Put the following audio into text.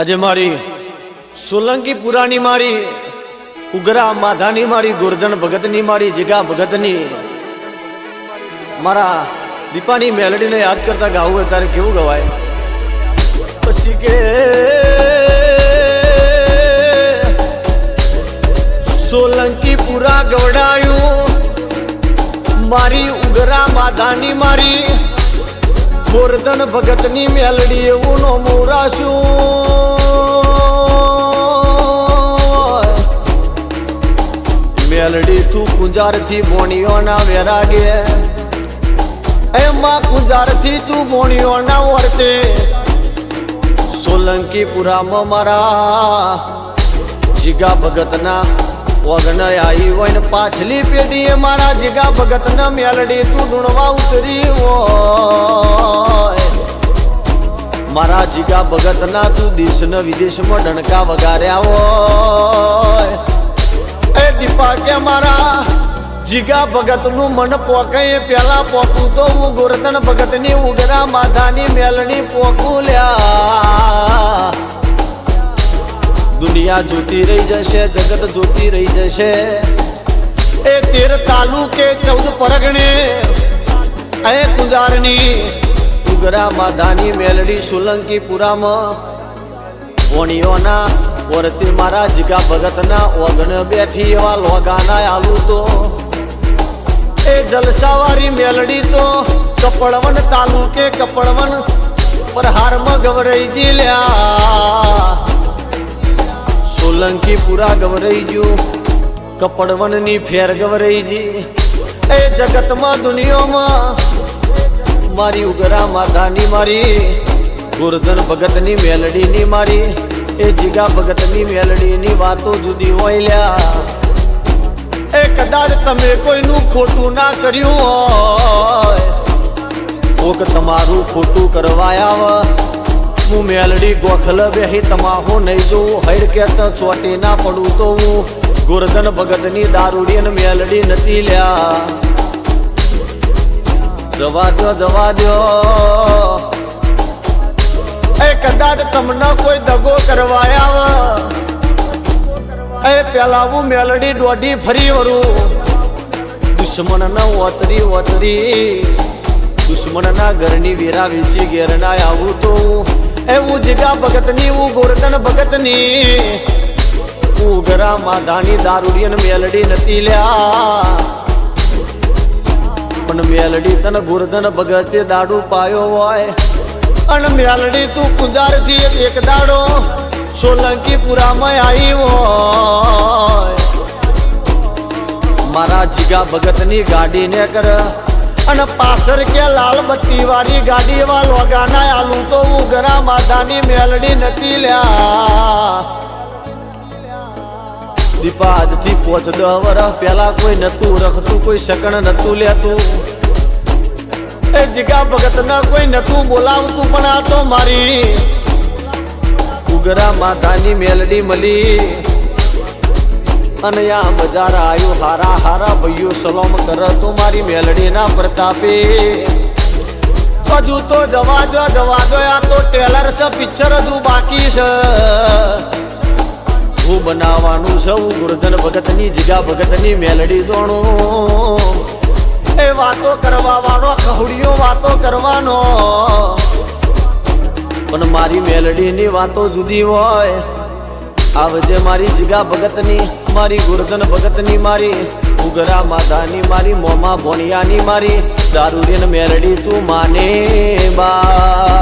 આજે મારી સોલંકી પુરાની મારી, ઉગરા માધાની મારી, ગોરધન ભગતની મારી, જીગા ભગતની, મારા દીપાની મેલડીને યાદ કરતા ગાવું હોય ત્યારે કેવું ગવાય? પછી કે સોલંકી પુરા ગવડાયું, મારી ઉગરા માધાની મારી ગોરધન ભગતની મેલડી એવું નો મોરાશું મેલડી તું કુંજારથી બોણીઓના વેરાગે. એમાં કુંજારથી તું બોણીઓના વર્તે. સોલંકી પુરામાં મારા જીગા ભગતના વગન આવી હોય ને પાછલી પેઢીએ મારા જીગા ભગતના મેલડી તું ગુણવા ઉતરી હોય જીગા ભગતના તું દેશ ને વિદેશમાં ડણકા વગાડ્યા હોય. એ દીપા કે મારા જીગા ભગતનું મન પોકાય પેલા પોકું તો હું ગોરધન ભગતની ઉગરા માધાની મેલણી પોકું લ્યા. દુનિયા જોતી રહી જશે, જગત જોતી રહી જશે. એ તેર તાલુકે ચૌદ પરગણે એ કુંજારની ઉગરા માધાની મેલડી સુલંકી પુરામાં વણિયોના ઓરતી મારા જીગા ભગતના ઓગણ બેઠી એવા લોગાના આલુ તો. એ જલસાવારી મેલડી તો કપડવન તાલુકે કપડવન પર હારમાં ગવરાઈ જી લ્યા. સોલંકી પુરા ગવરાઈ ગયું કપડવનની ફેર ગવરાઈ જી એ જગતમાં દુનિયામાં મારી, ઉગરા માતાની મારી, ગોરધન ભગતની મેલડીની મારી, એ જીગા ભગતની મેલડીની વાતો જુદી હોય લ્યા. એ કદાચ તમે કોઈનું ખોટું ના કર્યું હોય. કોક તમારું ખોટું કરવાયા હું મેલડી ગોખલ બેહી તમાહો નહીં જોઉં. હૈર કેત ચોટી ના પડું તો હું. ગોરધન ભગતની દારૂડી મેલડી નથી લ્યા. જવા દો જવા દો એ કદાચ તમને કોઈ દગો કરવાયા એ પેલા હું મેલડી દોઢી ફરી વરું. દુશ્મન ના ઓતરી ઓતરી. દુશ્મન ના ઘરની વેરા વેચી ઘેર ના આવું તો. એવું જીગા ભગતની હું ગોરધન ભગતની. ઉગરા માધાની દારૂડી મેલડી નથી લ્યા. પણ મેલડી તન ગોરધન ભગતે દાડુ પાયો હોય. અને મેલડી તું કુંજારથી એક દાડો સોલંકી પુરામાં આવી હોય. મારા જીગા ભગતની ગાડી ને કર. અને પાછળ કે લાલ બત્તી વાળી ગાડી એવા લોગાના આલુ તો હું ગરા માતાની મેલડી નથી લ્યા. દીપા આજથી પોચ દહ વરસ પેલા કોઈ નતું, રખતું, કોઈ શકણ નતું લેતું. એ જીગા ભગત ના કોઈ નતું બોલાવતું, પણ આ તો મારી. ઉગરા માતાની મેલડી મળી. અને આ બજાર આવ્યું હારા હારા ભાઈઓ, સલોમ કર તું મારી મેલડી ના પ્રતાપે. હજુ તો જવા દો જવા દો, આ તો ટેલર છે, પિક્ચર હજુ બાકી છે. હું બનાવવાનું છે હું ગુરધન ભગતની, જીગા ભગતની મેલડી દોણું એ વાતો કરવા વાળો કહુડીઓ વાતો કરવાનો. પણ મારી મેલડીની વાતો જુદી હોય. આવજે મારી જીગા ભગતની, મારી ગુરધન ભગતની મારી, ઉગરા માધાની મારી, મોમા ભોણિયાની મારી. દારૂરીન મેલડી તું માને બા.